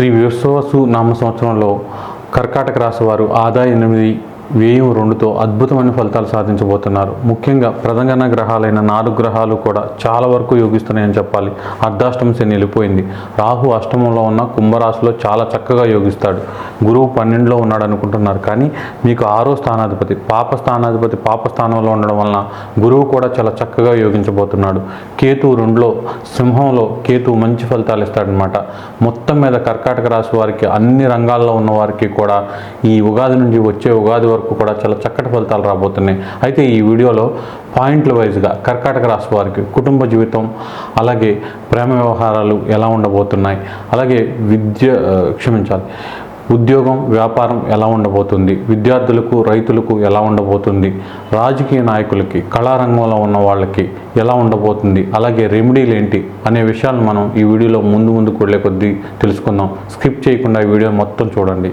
శ్రీ విశ్వసు నామ సంవత్సరంలో కర్కాటక రాశి వారు ఆదాయ ఎనిమిది వ్యయం రెండుతో అద్భుతమైన ఫలితాలు సాధించబోతున్నారు. ముఖ్యంగా ప్రధాన గ్రహాలైన నాలుగు గ్రహాలు కూడా చాలా వరకు యోగిస్తున్నాయని చెప్పాలి. అర్ధాష్టమ శని వెళ్ళిపోయింది. రాహు అష్టమంలో ఉన్న కుంభరాశిలో చాలా చక్కగా యోగిస్తాడు. గురువు పన్నెండులో ఉన్నాడు అనుకుంటున్నారు. కానీ మీకు ఆరో స్థానాధిపతి పాప స్థానాధిపతి పాప స్థానంలో ఉండడం వలన గురువు కూడా చాలా చక్కగా యోగించబోతున్నాడు. కేతు రెండులో సింహంలో కేతు మంచి ఫలితాలు ఇస్తాడనమాట మొత్తం మీద కర్కాటక రాశి వారికి అన్ని రంగాల్లో ఉన్న వారికి కూడా ఈ ఉగాది నుంచి వచ్చే ఉగాది వరకు కూడా చాలా చక్కటి ఫలితాలు రాబోతున్నాయి. అయితే ఈ వీడియోలో పాయింట్ల వైజ్గా కర్కాటక రాశి వారికి కుటుంబ జీవితం అలాగే ప్రేమ వ్యవహారాలు ఎలా ఉండబోతున్నాయి అలాగే విద్య క్షమించాలి ఉద్యోగం వ్యాపారం ఎలా ఉండబోతుంది విద్యార్థులకు రైతులకు ఎలా ఉండబోతుంది రాజకీయ నాయకులకి కళారంగంలో ఉన్న వాళ్ళకి ఎలా ఉండబోతుంది అలాగే రెమెడీలు ఏంటి అనే విషయాలను మనం ఈ వీడియోలో ముందు ముందు వెళ్ళే కొద్దీ తెలుసుకుందాం. స్కిప్ చేయకుండా ఈ వీడియో మొత్తం చూడండి.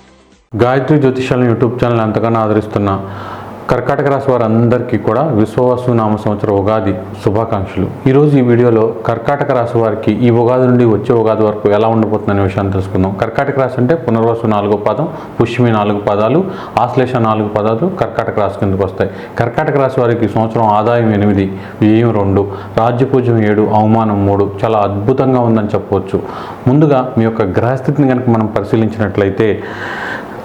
గాయత్రి జ్యోతిషాలను యూట్యూబ్ ఛానల్ ఎంతగానో ఆదరిస్తున్న కర్కాటక రాశి వారందరికీ కూడా విశ్వవాసు నామ సంవత్సర ఉగాది శుభాకాంక్షలు. ఈరోజు ఈ వీడియోలో కర్కాటక రాశి వారికి ఈ ఉగాది నుండి వచ్చే ఉగాది వరకు ఎలా ఉండబోతుందనే విషయాన్ని తెలుసుకుందాం. కర్కాటక రాశి అంటే పునర్వాసు నాలుగో పదం పుష్యమి నాలుగు పదాలు ఆశ్లేష నాలుగు పదాలు కర్కాటక రాశి కిందకు వస్తాయి. కర్కాటక రాశి వారికి సంవత్సరం ఆదాయం ఎనిమిది వ్యయం రెండు రాజ్యపూజ్యం ఏడు అవమానం మూడు చాలా అద్భుతంగా ఉందని చెప్పవచ్చు. ముందుగా మీ యొక్క గ్రహస్థితిని కనుక మనం పరిశీలించినట్లయితే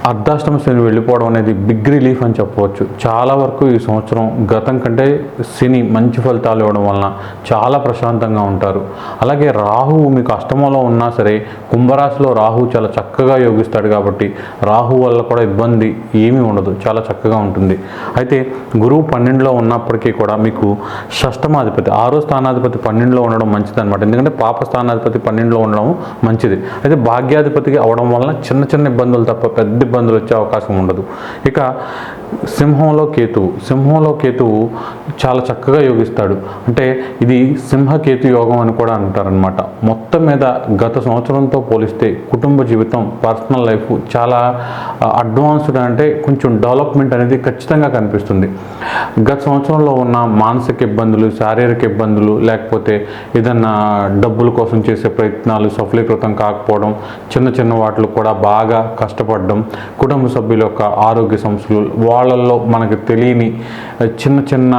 అర్ధాష్టమ శని వెళ్ళిపోవడం అనేది బిగ్ రిలీఫ్ అని చెప్పవచ్చు. చాలా వరకు ఈ సంవత్సరం గతం కంటే శని మంచి ఫలితాలు ఇవ్వడం వలన చాలా ప్రశాంతంగా ఉంటారు. అలాగే రాహువు మీకు అష్టమంలో ఉన్నా సరే కుంభరాశిలో రాహువు చాలా చక్కగా యోగిస్తాడు కాబట్టి రాహు వల్ల కూడా ఇబ్బంది ఏమీ ఉండదు. చాలా చక్కగా ఉంటుంది. అయితే గురువు పన్నెండులో ఉన్నప్పటికీ కూడా మీకు షష్టమాధిపతి ఆరో స్థానాధిపతి పన్నెండులో ఉండడం మంచిది అనమాట ఎందుకంటే పాప స్థానాధిపతి పన్నెండులో ఉండడం మంచిది. అయితే భాగ్యాధిపతికి అవడం వలన చిన్న చిన్న ఇబ్బందులు తప్ప పెద్ద ఇబ్బందులు వచ్చే అవకాశం ఉండదు. ఇక సింహంలో కేతువు. సింహంలో కేతువు చాలా చక్కగా యోగిస్తాడు. అంటే ఇది సింహకేతు యోగం అని కూడా అంటారనమాట మొత్తం మీద గత సంవత్సరంతో పోలిస్తే కుటుంబ జీవితం పర్సనల్ లైఫ్ చాలా అడ్వాన్స్డ్ అంటే కొంచెం డెవలప్మెంట్ అనేది ఖచ్చితంగా కనిపిస్తుంది. గత సంవత్సరంలో ఉన్న మానసిక ఇబ్బందులు శారీరక ఇబ్బందులు లేకపోతే ఏదన్నా డబ్బుల కోసం చేసే ప్రయత్నాలు సఫలీకృతం కాకపోవడం చిన్న చిన్న వాటిలో కూడా బాగా కష్టపడడం కుటుంబ సభ్యుల యొక్క ఆరోగ్య సమస్యలు వాళ్ళల్లో మనకు తెలియని చిన్న చిన్న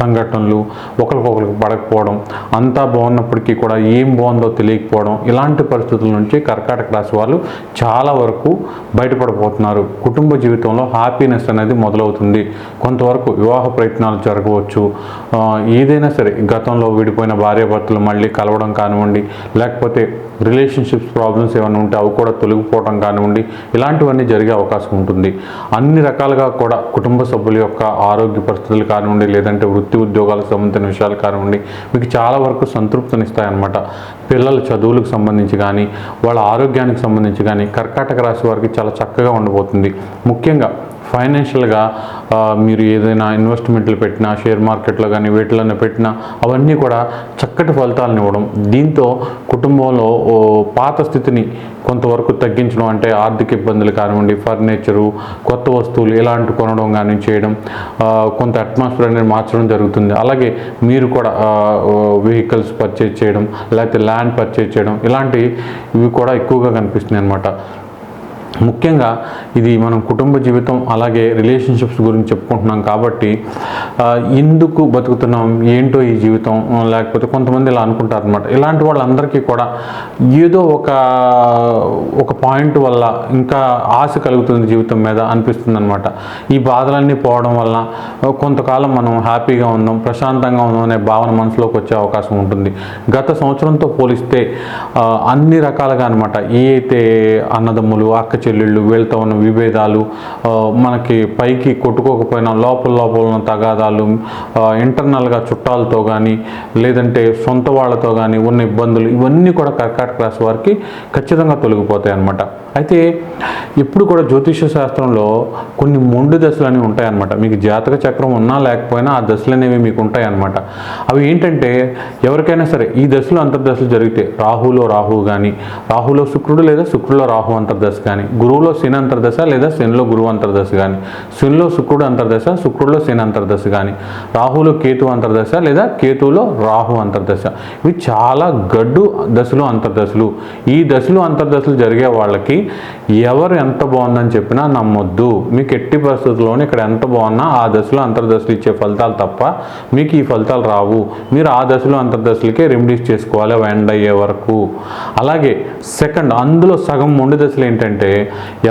సంఘటనలు ఒకరికొకరికి పడకపోవడం అంతా బాగున్నప్పటికీ కూడా ఏం బాగుందో తెలియకపోవడం ఇలాంటి పరిస్థితుల నుంచి కర్కాటక రాశి వాళ్ళు చాలా వరకు బయటపడబోతున్నారు. కుటుంబ జీవితంలో హ్యాపీనెస్ అనేది మొదలవుతుంది. కొంతవరకు వివాహ ప్రయత్నాలు జరగవచ్చు. ఏదైనా సరే గతంలో విడిపోయిన భార్యాభర్తలు మళ్ళీ కలవడం కానివ్వండి లేకపోతే రిలేషన్షిప్స్ ప్రాబ్లమ్స్ ఏమైనా ఉంటే అవి కూడా తొలగిపోవడం కానివ్వండి ఇలా ఇలాంటివన్నీ జరిగే అవకాశం ఉంటుంది. అన్ని రకాలుగా కూడా కుటుంబ సభ్యుల యొక్క ఆరోగ్య పరిస్థితులు కానివ్వండి లేదంటే వృత్తి ఉద్యోగాలకు సంబంధించిన విషయాలు కానివ్వండి మీకు చాలా వరకు సంతృప్తినిస్తాయన్నమాట. పిల్లల చదువులకు సంబంధించి కానీ వాళ్ళ ఆరోగ్యానికి సంబంధించి కానీ కర్కాటక రాశి వారికి చాలా చక్కగా ఉండబోతుంది. ముఖ్యంగా ఫైనాన్షియల్గా మీరు ఏదైనా ఇన్వెస్ట్మెంట్లు పెట్టినా షేర్ మార్కెట్లో కానీ వీటిలోనే పెట్టినా అవన్నీ కూడా చక్కటి ఫలితాలను ఇవ్వడం. దీంతో కుటుంబంలో పాత స్థితిని కొంతవరకు తగ్గించడం అంటే ఆర్థిక ఇబ్బందులు కానివ్వండి ఫర్నిచరు కొత్త వస్తువులు ఇలాంటి కొనడం కానీ చేయడం కొంత అట్మాస్ఫియర్ అనేది మార్చడం జరుగుతుంది. అలాగే మీరు కూడా వెహికల్స్ పర్చేజ్ చేయడం లేకపోతే ల్యాండ్ పర్చేజ్ చేయడం ఇలాంటి ఇవి కూడా ఎక్కువగా కనిపిస్తున్నాయి అన్నమాట ముఖ్యంగా ఇది మనం కుటుంబ జీవితం అలాగే రిలేషన్షిప్స్ గురించి చెప్పుకుంటున్నాం కాబట్టి ఎందుకు బతుకుతున్నాం ఏంటో ఈ జీవితం లేకపోతే కొంతమంది ఇలా అనుకుంటారు అనమాట ఇలాంటి వాళ్ళందరికీ కూడా ఏదో ఒక ఒక పాయింట్ వల్ల ఇంకా ఆశ కలుగుతుంది జీవితం మీద అనిపిస్తుంది అనమాట ఈ బాధలన్నీ పోవడం వల్ల కొంతకాలం మనం హ్యాపీగా ఉన్నాం ప్రశాంతంగా ఉన్నాం అనే భావన మనసులోకి వచ్చే అవకాశం ఉంటుంది. గత సంవత్సరంతో పోలిస్తే అన్ని రకాలుగా అనమాట ఏ అయితే అన్నదమ్ములు అక్క చెల్లెళ్ళు వీళ్ళతో ఉన్న విభేదాలు మనకి పైకి కొట్టుకోకపోయినా లోపల లోపల ఉన్న తగాదాలు ఇంటర్నల్గా చుట్టాలతో కానీ లేదంటే సొంత వాళ్ళతో కానీ ఉన్న ఇబ్బందులు ఇవన్నీ కూడా కర్కాటక రాశి వారికి ఖచ్చితంగా తొలగిపోతాయి అన్నమాట. అయితే ఇప్పుడు కూడా జ్యోతిష శాస్త్రంలో కొన్ని మొండు దశలు అనేవి ఉంటాయన్నమాట. మీకు జాతక చక్రం ఉన్నా లేకపోయినా ఆ దశలు అనేవి మీకు ఉంటాయన్నమాట అవి ఏంటంటే ఎవరికైనా సరే ఈ దశలు అంతర్దశలు జరిగితే రాహులో రాహు కానీ రాహులో శుక్రుడు లేదా శుక్రులో రాహు అంతర్దశ కానీ గురువులో శని అంతర్దశ లేదా శనిలో గురువు అంతర్దశ కానీ శనిలో శుక్రుడు అంతర్దశ శుక్రుడిలో శని అంతర్దశ కానీ రాహులో కేతు అంతర్దశ లేదా కేతువులో రాహు అంతర్దశ. ఇవి చాలా గడ్డు దశలు అంతర్దశలు. ఈ దశలు అంతర్దశలు జరిగే వాళ్ళకి ఎవరు ఎంత బాగుందని చెప్పినా నమ్మొద్దు. మీకు ఎట్టి పరిస్థితుల్లోనే ఇక్కడ ఎంత బాగున్నా ఆ దశలో అంతర్దశలు ఇచ్చే ఫలితాలు తప్ప మీకు ఈ ఫలితాలు రావు. మీరు ఆ దశలో అంతర్దశలకే రెమెడీస్ చేసుకోవాలి అవి ఎండ్ అయ్యే వరకు. అలాగే సెకండ్ అందులో సగం మొండి దశలు ఏంటంటే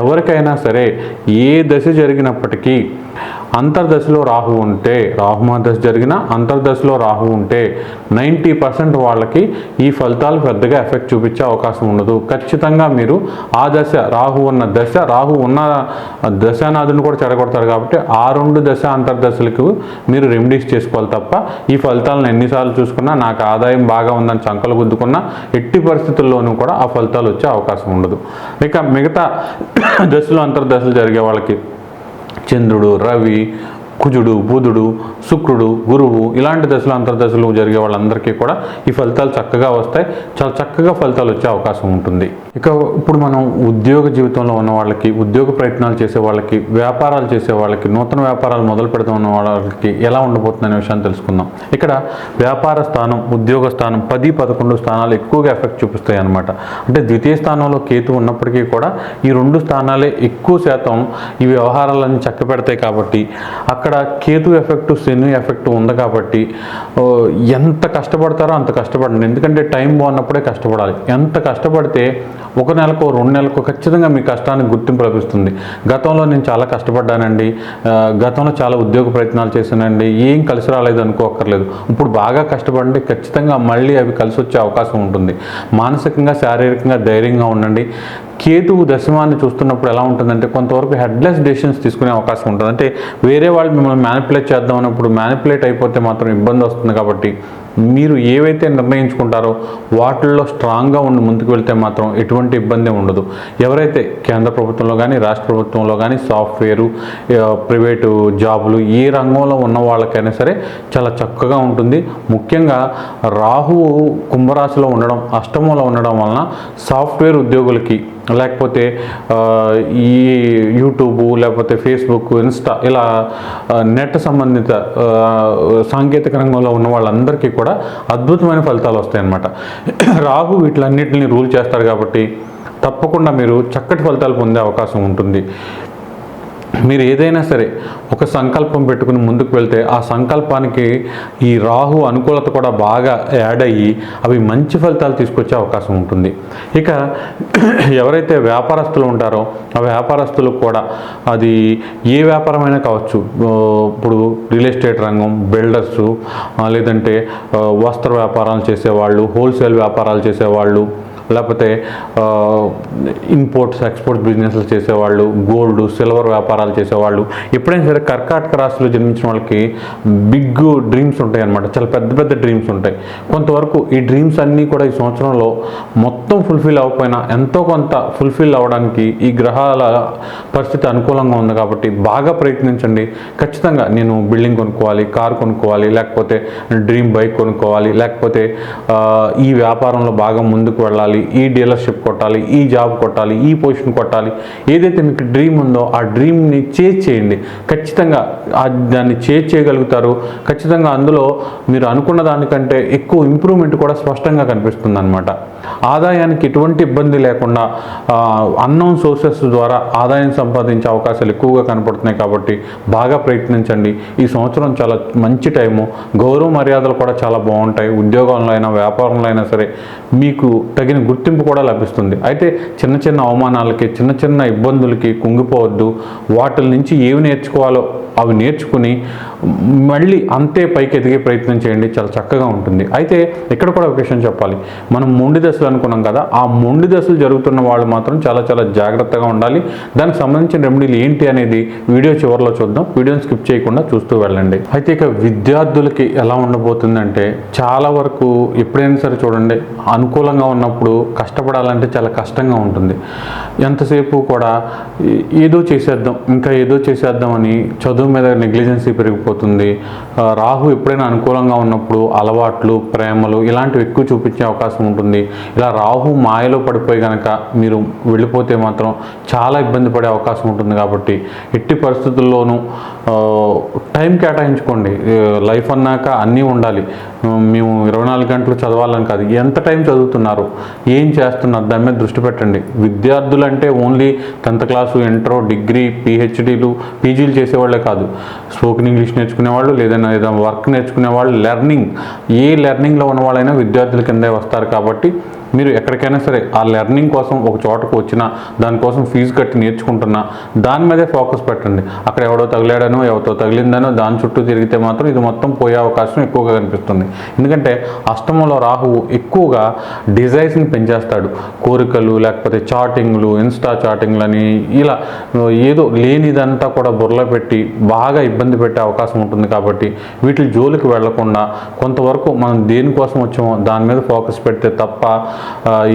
ఎవరికైనా సరే ఏ దశ జరిగినప్పటికీ అంతర్దశలో రాహు ఉంటే రాహుమా దశ జరిగిన అంతర్దశలో రాహు ఉంటే నైంటీ పర్సెంట్ వాళ్ళకి ఈ ఫలితాలు పెద్దగా ఎఫెక్ట్ చూపించే అవకాశం ఉండదు. ఖచ్చితంగా మీరు ఆ దశ రాహు ఉన్న దశ రాహు ఉన్న దశానాథుని కూడా చెడగొడతారు కాబట్టి ఆ రెండు దశ అంతర్దశలకు మీరు రెమెడీస్ చేసుకోవాలి తప్ప ఈ ఫలితాలను ఎన్నిసార్లు చూసుకున్నా నాకు ఆదాయం బాగా ఉందని చంకలు గుద్దుకున్నా ఎట్టి పరిస్థితుల్లోనూ కూడా ఆ ఫలితాలు వచ్చే అవకాశం ఉండదు. ఇక మిగతా దశలు అంతర్దశలు జరిగే వాళ్ళకి చంద్రుడు రవి కుజుడు బుధుడు శుక్రుడు గురువు ఇలాంటి దశలు అంతర్దశలు జరిగే వాళ్ళందరికీ కూడా ఈ ఫలితాలు చక్కగా వస్తాయి. చాలా చక్కగా ఫలితాలు వచ్చే అవకాశం ఉంటుంది. ఇక ఇప్పుడు మనం ఉద్యోగ జీవితంలో ఉన్న వాళ్ళకి ఉద్యోగ ప్రయత్నాలు చేసే వాళ్ళకి వ్యాపారాలు చేసే వాళ్ళకి నూతన వ్యాపారాలు మొదలు పెడుతూ ఉన్న వాళ్ళకి ఎలా ఉండబోతుంది అనే విషయాన్ని తెలుసుకుందాం. ఇక్కడ వ్యాపార స్థానం ఉద్యోగ స్థానం పది పదకొండు స్థానాలు ఎక్కువగా ఎఫెక్ట్ చూపిస్తాయి అన్నమాట. అంటే ద్వితీయ స్థానంలో కేతు ఉన్నప్పటికీ కూడా ఈ రెండు స్థానాలే ఎక్కువ శాతం ఈ వ్యవహారాలన్నీ చక్క పెడతాయి కాబట్టి అక్కడ కేతు ఎఫెక్ట్ శని ఎఫెక్ట్ ఉంది కాబట్టి ఎంత కష్టపడతారో అంత కష్టపడండి. ఎందుకంటే టైం బాగున్నప్పుడే కష్టపడాలి. ఎంత కష్టపడితే ఒక నెలకు రెండు నెలలకు ఖచ్చితంగా మీ కష్టానికి గుర్తింపు లభిస్తుంది. గతంలో నేను చాలా కష్టపడ్డానండి. గతంలో చాలా ఉద్యోగ ప్రయత్నాలు చేశానండి. ఏం కలిసి రాలేదు అనుకోక్కర్లేదు. ఇప్పుడు బాగా కష్టపడండి. ఖచ్చితంగా మళ్ళీ అవి కలిసి వచ్చే అవకాశం ఉంటుంది. మానసికంగా శారీరకంగా ధైర్యంగా ఉండండి. కేతువు దశమాన్ని చూస్తున్నప్పుడు ఎలా ఉంటుందంటే కొంతవరకు హెడ్లెస్ డెసిషన్స్ తీసుకునే అవకాశం ఉంటుంది. అంటే వేరే వాళ్ళు మిమ్మల్ని మ్యానిపులేట్ చేద్దాం అన్నప్పుడు మ్యానిపులేట్ అయిపోతే మాత్రం ఇబ్బంది వస్తుంది కాబట్టి మీరు ఏవైతే నిర్ణయించుకుంటారో వాటిల్లో స్ట్రాంగ్గా ఉండి ముందుకు వెళ్తే మాత్రం ఎటువంటి ఇబ్బంది ఉండదు. ఎవరైతే కేంద్ర ప్రభుత్వంలో కానీ రాష్ట్ర ప్రభుత్వంలో కానీ సాఫ్ట్వేరు ప్రైవేటు జాబులు ఏ రంగంలో ఉన్న వాళ్ళకైనా సరే చాలా చక్కగా ఉంటుంది. ముఖ్యంగా రాహువు కుంభరాశిలో ఉండడం అష్టమంలో ఉండడం వలన సాఫ్ట్వేర్ ఉద్యోగులకి లేకపోతే ఈ యూట్యూబ్ లేకపోతే ఫేస్బుక్ ఇన్స్టా ఇలా నెట్ సంబంధిత సాంకేతిక రంగంలో ఉన్న వాళ్ళందరికీ కూడా అద్భుతమైన ఫలితాలు వస్తాయన్నమాట. రాహు వీటిలన్నింటినీ రూల్ చేస్తాడు కాబట్టి తప్పకుండా మీరు చక్కటి ఫలితాలు పొందే అవకాశం ఉంటుంది. మీరు ఏదైనా సరే ఒక సంకల్పం పెట్టుకుని ముందుకు వెళ్తే ఆ సంకల్పానికి ఈ రాహు అనుకూలత కూడా బాగా యాడ్ అయ్యి అవి మంచి ఫలితాలు తీసుకొచ్చే అవకాశం ఉంటుంది. ఇక ఎవరైతే వ్యాపారస్తులు ఉంటారో ఆ వ్యాపారస్తులకు కూడా అది ఏ వ్యాపారమైనా కావచ్చు. ఇప్పుడు రియల్ ఎస్టేట్ రంగం బిల్డర్స్ లేదంటే వస్త్ర వ్యాపారాలు చేసేవాళ్ళు హోల్సేల్ వ్యాపారాలు చేసేవాళ్ళు లేకపోతే ఇంపోర్ట్స్ ఎక్స్పోర్ట్స్ బిజినెస్లు చేసేవాళ్ళు గోల్డ్ సిల్వర్ వ్యాపారాలు చేసేవాళ్ళు ఎప్పుడైనా సరే కర్కాటక రాశిలో జన్మించిన వాళ్ళకి బిగ్ డ్రీమ్స్ ఉంటాయి అన్నమాట చాలా పెద్ద పెద్ద డ్రీమ్స్ ఉంటాయి. కొంతవరకు ఈ డ్రీమ్స్ అన్నీ కూడా ఈ సంవత్సరంలో మొత్తం ఫుల్ఫిల్ అవ్వకపోయినా ఎంతో కొంత ఫుల్ఫిల్ అవ్వడానికి ఈ గ్రహాల పరిస్థితి అనుకూలంగా ఉంది కాబట్టి బాగా ప్రయత్నించండి. ఖచ్చితంగా నేను బిల్డింగ్ కొనుక్కోవాలి కార్ కొనుక్కోవాలి లేకపోతే డ్రీమ్ బైక్ కొనుక్కోవాలి లేకపోతే ఈ వ్యాపారంలో బాగా ముందుకు వెళ్ళాలి ఈ డీలర్షిప్ కొట్టాలి ఈ జాబ్ కొట్టాలి ఈ పొజిషన్ కొట్టాలి ఏదైతే మీకు డ్రీమ్ ఉందో ఆ డ్రీమ్ని చేజ్ చేయండి. ఖచ్చితంగా దాన్ని చేజ్ చేయగలుగుతారు. ఖచ్చితంగా అందులో మీరు అనుకున్న దానికంటే ఎక్కువ ఇంప్రూవ్మెంట్ కూడా స్పష్టంగా కనిపిస్తుంది అనమాట ఆదాయానికి ఎటువంటి ఇబ్బంది లేకుండా అన్నోన్ సోర్సెస్ ద్వారా ఆదాయం సంపాదించే అవకాశాలు ఎక్కువగా కనపడుతున్నాయి కాబట్టి బాగా ప్రయత్నించండి. ఈ సంవత్సరం చాలా మంచి టైము. గౌరవ మర్యాదలు కూడా చాలా బాగుంటాయి. ఉద్యోగంలో అయినా వ్యాపారంలో అయినా సరే మీకు తగిన గుర్తింపు కూడా లభిస్తుంది. అయితే చిన్న చిన్న అవమానాలకి చిన్న చిన్న ఇబ్బందులకి కుంగిపోవద్దు. వాటి నుంచి ఏవి నేర్చుకోవాలో అవి నేర్చుకుని మళ్ళీ అంతే పైకి ఎదిగే ప్రయత్నం చేయండి. చాలా చక్కగా ఉంటుంది. అయితే ఇక్కడ కూడా ఒక విషయం చెప్పాలి. మనం మొండి దశలు అనుకున్నాం కదా ఆ మొండి దశలు జరుగుతున్న వాళ్ళు మాత్రం చాలా చాలా జాగ్రత్తగా ఉండాలి. దానికి సంబంధించిన రెమెడీలు ఏంటి అనేది వీడియో చివరిలో చూద్దాం. వీడియోని స్కిప్ చేయకుండా చూస్తూ వెళ్ళండి. అయితే ఇక విద్యార్థులకి ఎలా ఉండబోతుందంటే చాలా వరకు ఎప్పుడైనా సరే చూడండి అనుకూలంగా ఉన్నప్పుడు కష్టపడాలంటే చాలా కష్టంగా ఉంటుంది. ఎంతసేపు కూడా ఏదో చేసేద్దాం ఇంకా ఏదో చేసేద్దాం అని చదువు మీద నెగ్లిజెన్సీ పెరిగిపోతుంది. రాహు ఎప్పుడైనా అనుకూలంగా ఉన్నప్పుడు అలవాట్లు ప్రేమలు ఇలాంటివి ఎక్కువ చూపించే అవకాశం ఉంటుంది. ఇలా రాహు మాయలో పడిపోయి కనుక మీరు వెళ్ళిపోతే మాత్రం చాలా ఇబ్బంది పడే అవకాశం ఉంటుంది కాబట్టి ఎట్టి పరిస్థితుల్లోనూ టైం కేటాయించుకోండి. లైఫ్ అన్నాక అన్నీ ఉండాలి. మేము ఇరవై నాలుగు గంటలు చదవాలని కాదు. ఎంత టైం చదువుతున్నారు? ఏం చేస్తున్నారు? దాని మీద దృష్టి పెట్టండి. విద్యార్థులు అంటే only tenth class inter degree పిహెచ్డీలు పీజీలు చేసేవాళ్ళే కాదు. స్పోకెన్ ఇంగ్లీష్ నేర్చుకునేవాళ్ళు లేదైనా ఏదైనా వర్క్ నేర్చుకునేవాళ్ళు లెర్నింగ్. ఏ లెర్నింగ్లో ఉన్న వాళ్ళైనా విద్యార్థుల కిందే వస్తారు కాబట్టి మీరు ఎక్కడికైనా సరే ఆ లెర్నింగ్ కోసం ఒక చోటకు వచ్చినా దానికోసం ఫీజు కట్టి నేర్చుకుంటున్నా దాని మీదే ఫోకస్ పెట్టండి. అక్కడ ఎవడో తగిలాడనో ఎవరితో తగిలిందనో దాని చుట్టూ తిరిగితే మాత్రం ఇది మొత్తం పోయే అవకాశం ఎక్కువగా కనిపిస్తుంది. ఎందుకంటే అష్టమంలో రాహువు ఎక్కువగా డిజైర్స్ని పెంచేస్తాడు. కోరికలు లేకపోతే చాటింగ్లు ఇన్స్టా చాటింగ్లని ఇలా ఏదో లేనిదంతా కూడా బుర్రలో పెట్టి బాగా ఇబ్బంది పెట్టే అవకాశం ఉంటుంది కాబట్టి వీటి జోలికి వెళ్ళకుండా కొంతవరకు మనం దేనికోసం వచ్చామో దాని మీద ఫోకస్ పెడితే తప్ప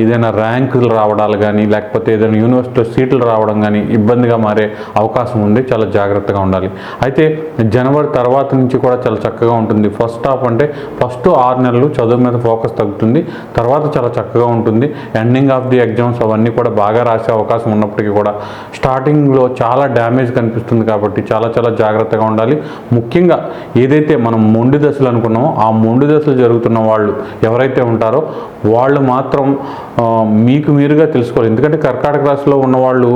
ఏదైనా ర్యాంకులు రావడాలు కానీ లేకపోతే ఏదైనా యూనివర్సిటీలో సీట్లు రావడం కానీ ఇబ్బందిగా మారే అవకాశం ఉంది. చాలా జాగ్రత్తగా ఉండాలి. అయితే జనవరి తర్వాత నుంచి కూడా చాలా చక్కగా ఉంటుంది. ఫస్ట్ హాఫ్ అంటే ఫస్ట్ ఆరు నెలలు చదువు మీద ఫోకస్ తగ్గుతుంది. తర్వాత చాలా చక్కగా ఉంటుంది. ఎండింగ్ ఆఫ్ ది ఎగ్జామ్స్ అవన్నీ కూడా బాగా రాసే అవకాశం ఉన్నప్పటికీ కూడా స్టార్టింగ్లో చాలా డ్యామేజ్ కనిపిస్తుంది కాబట్టి చాలా చాలా జాగ్రత్తగా ఉండాలి. ముఖ్యంగా ఏదైతే మనం మొండి దశలు అనుకున్నామో ఆ మొండి దశలు జరుగుతున్న వాళ్ళు ఎవరైతే ఉంటారో వాళ్ళు మాత్రం మాత్రం మీకు మీరుగా తెలుసుకోవాలి. ఎందుకంటే కర్కాటక రాశిలో ఉన్న వాళ్ళు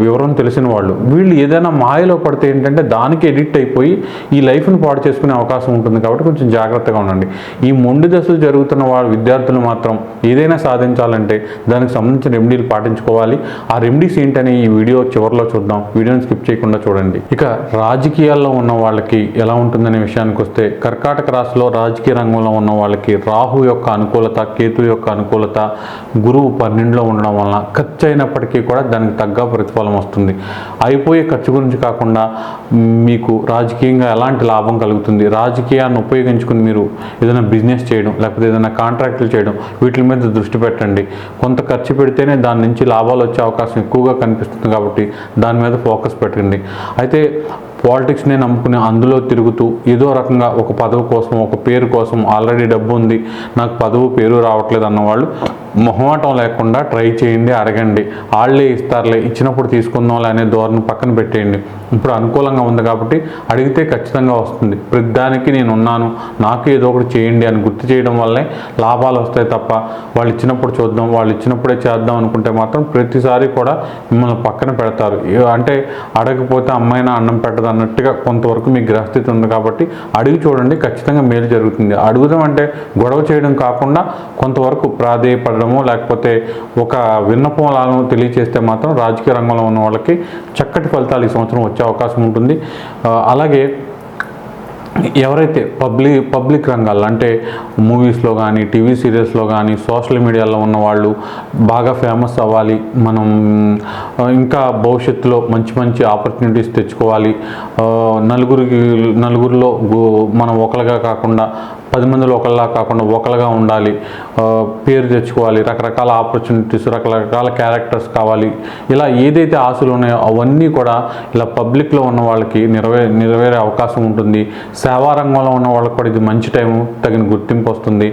వివరం తెలిసిన వాళ్ళు. వీళ్ళు ఏదైనా మాయలో పడితే ఏంటంటే దానికి ఎడిక్ట్ అయిపోయి ఈ లైఫ్ని పాడు చేసుకునే అవకాశం ఉంటుంది. కాబట్టి కొంచెం జాగ్రత్తగా ఉండండి. ఈ మొండి దశలు జరుగుతున్న వాళ్ళ విద్యార్థులు మాత్రం ఏదైనా సాధించాలంటే దానికి సంబంధించిన రెమెడీలు పాటించుకోవాలి. ఆ రెమెడీస్ ఏంటని ఈ వీడియో చివరిలో చూద్దాం. వీడియోని స్కిప్ చేయకుండా చూడండి. ఇక రాజకీయాల్లో ఉన్న వాళ్ళకి ఎలా ఉంటుందనే విషయానికి వస్తే కర్కాటక రాశిలో రాజకీయ రంగంలో ఉన్న వాళ్ళకి రాహు యొక్క అనుకూలత కేతు యొక్క అనుకూలత గురువు పన్నెండులో ఉండడం వలన ఖర్చు అయినప్పటికీ కూడా దానికి తగ్గ ప్రతిఫలం వస్తుంది. అయిపోయే ఖర్చు గురించి కాకుండా మీకు రాజకీయంగా ఎలాంటి లాభం కలుగుతుంది? రాజకీయాన్ని ఉపయోగించుకుని మీరు ఏదైనా బిజినెస్ చేయడం లేకపోతే ఏదైనా కాంట్రాక్టులు చేయడం వీటి మీద దృష్టి పెట్టండి. కొంత ఖర్చు పెడితేనే దాని నుంచి లాభాలు వచ్చే అవకాశం ఎక్కువగా కనిపిస్తుంది కాబట్టి దాని మీద ఫోకస్ పెట్టండి. అయితే పాలిటిక్స్నే నమ్ముకుని అందులో తిరుగుతూ ఏదో రకంగా ఒక పదవి కోసం ఒక పేరు కోసం ఆల్రెడీ డబ్బు ఉంది నాకు పదవు పేరు రావట్లేదు అన్నవాళ్ళు మొహమాటం లేకుండా ట్రై చేయండి అడగండి వాళ్ళే ఇస్తారులే ఇచ్చినప్పుడు తీసుకుందాంలే అనే ధోరణి పక్కన పెట్టేయండి. ఇప్పుడు అనుకూలంగా ఉంది కాబట్టి అడిగితే ఖచ్చితంగా వస్తుంది. ప్రతిదానికి నేను ఉన్నాను నాకు ఏదో ఒకటి చేయండి అని గుర్తు చేయడం వల్లే లాభాలు వస్తాయి తప్ప వాళ్ళు ఇచ్చినప్పుడు చూద్దాం వాళ్ళు ఇచ్చినప్పుడే చేద్దాం అనుకుంటే మాత్రం ప్రతిసారి కూడా మిమ్మల్ని పక్కన పెడతారు. అంటే అడగకపోతే అమ్మాయినా అన్నం పెట్టదు అన్నట్టుగా కొంతవరకు మీ గ్రహస్థితి ఉంది కాబట్టి అడిగి చూడండి ఖచ్చితంగా మేలు జరుగుతుంది. అడుగుదాం అంటే గొడవ చేయడం కాకుండా కొంతవరకు ప్రాధేయపడడము లేకపోతే ఒక విన్నపం లాగా తెలియచేస్తే మాత్రం రాజకీయ రంగంలో ఉన్న వాళ్ళకి చక్కటి ఫలితాలు ఈ సంవత్సరం వచ్చే అవకాశం ఉంటుంది. అలాగే ఎవరైతే పబ్లిక్ పబ్లిక్ రంగాల్లో అంటే మూవీస్లో కానీ టీవీ సీరియల్స్లో కానీ సోషల్ మీడియాలో ఉన్న వాళ్ళు బాగా ఫేమస్ అవ్వాలి. మనం ఇంకా భవిష్యత్తులో మంచి మంచి ఆపర్చునిటీస్ తెచ్చుకోవాలి. నలుగురికి నలుగురిలో మనం ఒకరిగా కాకుండా పది మందిలో ఒకళ్ళలా కాకుండా ఒకళ్ళగా ఉండాలి. పేరు తెచ్చుకోవాలి. రకరకాల ఆపర్చునిటీస్ రకరకాల క్యారెక్టర్స్ కావాలి. ఇలా ఏదైతే ఆశలు ఉన్నాయో అవన్నీ కూడా ఇలా పబ్లిక్లో ఉన్న వాళ్ళకి నెరవే నెరవేరే అవకాశం ఉంటుంది. సేవా రంగంలో ఉన్న వాళ్ళకి కూడా ఇది మంచి టైం తగిన గుర్తింపు వస్తుంది.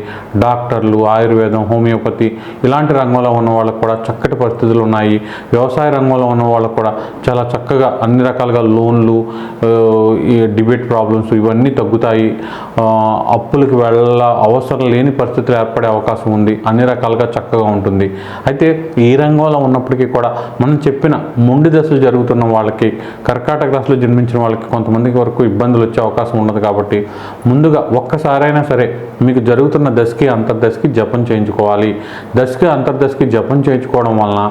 డాక్టర్లు ఆయుర్వేదం హోమియోపతి ఇలాంటి రంగంలో ఉన్న వాళ్ళకి కూడా చక్కటి పరిస్థితులు ఉన్నాయి. వ్యవసాయ రంగంలో ఉన్న వాళ్ళకు కూడా చాలా చక్కగా అన్ని రకాలుగా లోన్లు ఈ డిబేట్ ప్రాబ్లమ్స్ ఇవన్నీ తగ్గుతాయి. అప్పులు అప్పులకి వెళ్ళ అవసరం లేని పరిస్థితులు ఏర్పడే అవకాశం ఉంది. అన్ని రకాలుగా చక్కగా ఉంటుంది. అయితే ఈ రంగంలో ఉన్నప్పటికీ కూడా మనం చెప్పిన మొండి దశలు జరుగుతున్న వాళ్ళకి కర్కాటక దశలో జన్మించిన వాళ్ళకి కొంతమందికి వరకు ఇబ్బందులు వచ్చే అవకాశం ఉండదు కాబట్టి ముందుగా ఒక్కసారైనా సరే మీకు జరుగుతున్న దశకి అంతర్దశకి జపం చేయించుకోవాలి. దశకి అంతర్దశకి జపం చేయించుకోవడం వలన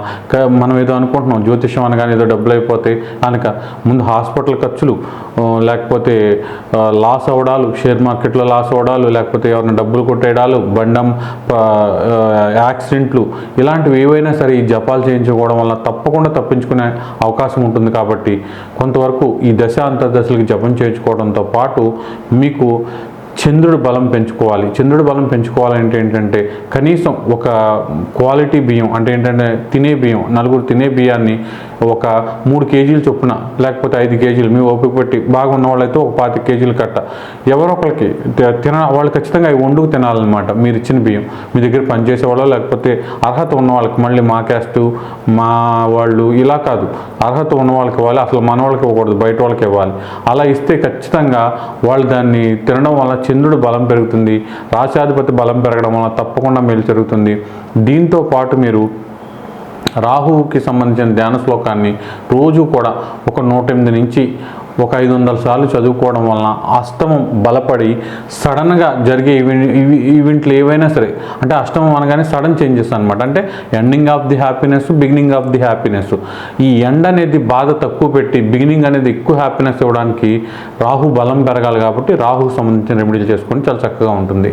మనం ఏదో అనుకుంటున్నాం జ్యోతిషం అనగానే ఏదో డబ్బులు అయిపోతే కనుక ముందు హాస్పిటల్ ఖర్చులు లేకపోతే లాస్ అవడాలు షేర్ మార్కెట్లో లాస్ అవడాలు లేకపోతే ఎవరిని డబ్బులు కొట్టేయడాలు బండం యాక్సిడెంట్లు ఇలాంటివి ఏవైనా సరే ఈ జపాలు చేయించుకోవడం వల్ల తప్పకుండా తప్పించుకునే అవకాశం ఉంటుంది కాబట్టి కొంతవరకు ఈ దశ అంతర్దశలకు జపం చేయించుకోవడంతో పాటు మీకు చంద్రుడు బలం పెంచుకోవాలి. చంద్రుడు బలం పెంచుకోవాలంటే ఏంటంటే కనీసం ఒక క్వాలిటీ బియ్యం అంటే ఏంటంటే తినే బియ్యం నలుగురు తినే బియ్యాన్ని ఒక మూడు కేజీలు చొప్పున లేకపోతే ఐదు కేజీలు మీ ఓపిక పెట్టి బాగున్న వాళ్ళైతే ఒక పాతి కేజీలు కట్ట. ఎవరో ఒకరికి తిన వాళ్ళు ఖచ్చితంగా అవి వండుకు తినాలన్నమాట. మీరు ఇచ్చిన బియ్యం. మీ దగ్గర పనిచేసే వాళ్ళు లేకపోతే అర్హత ఉన్న వాళ్ళకి మళ్ళీ మా క్యాస్ట్ మా వాళ్ళు ఇలా కాదు. అర్హత ఉన్న వాళ్ళకి ఇవ్వాలి. అసలు మన వాళ్ళకి ఇవ్వకూడదు. బయట వాళ్ళకి ఇవ్వాలి. అలా ఇస్తే ఖచ్చితంగా వాళ్ళు దాన్ని తినడం వల్ల చంద్రుడు బలం పెరుగుతుంది రాశాధిపతి బలం పెరగడం వల్ల తప్పకుండా మేలు జరుగుతుంది. దీంతో పాటు మీరు రాహువుకి సంబంధించిన ధ్యాన శ్లోకాన్ని రోజు కూడా ఒక నూట ఎనిమిది నుంచి ఒక ఐదు వందల సార్లు చదువుకోవడం వలన అష్టమం బలపడి సడన్గా జరిగే ఈవెంట్ ఈవెంట్లు ఏవైనా సరే అంటే అష్టమం అనగానే సడన్ చేంజెస్ అనమాట అంటే ending of the happiness beginning of the happiness. ఈ ఎండ్ అనేది బాధ తక్కువ పెట్టి బిగినింగ్ అనేది ఎక్కువ హ్యాపీనెస్ ఇవ్వడానికి రాహు బలం పెరగాలి కాబట్టి రాహుకు సంబంధించిన రెమెడీలు చేసుకొని చాలా చక్కగా ఉంటుంది.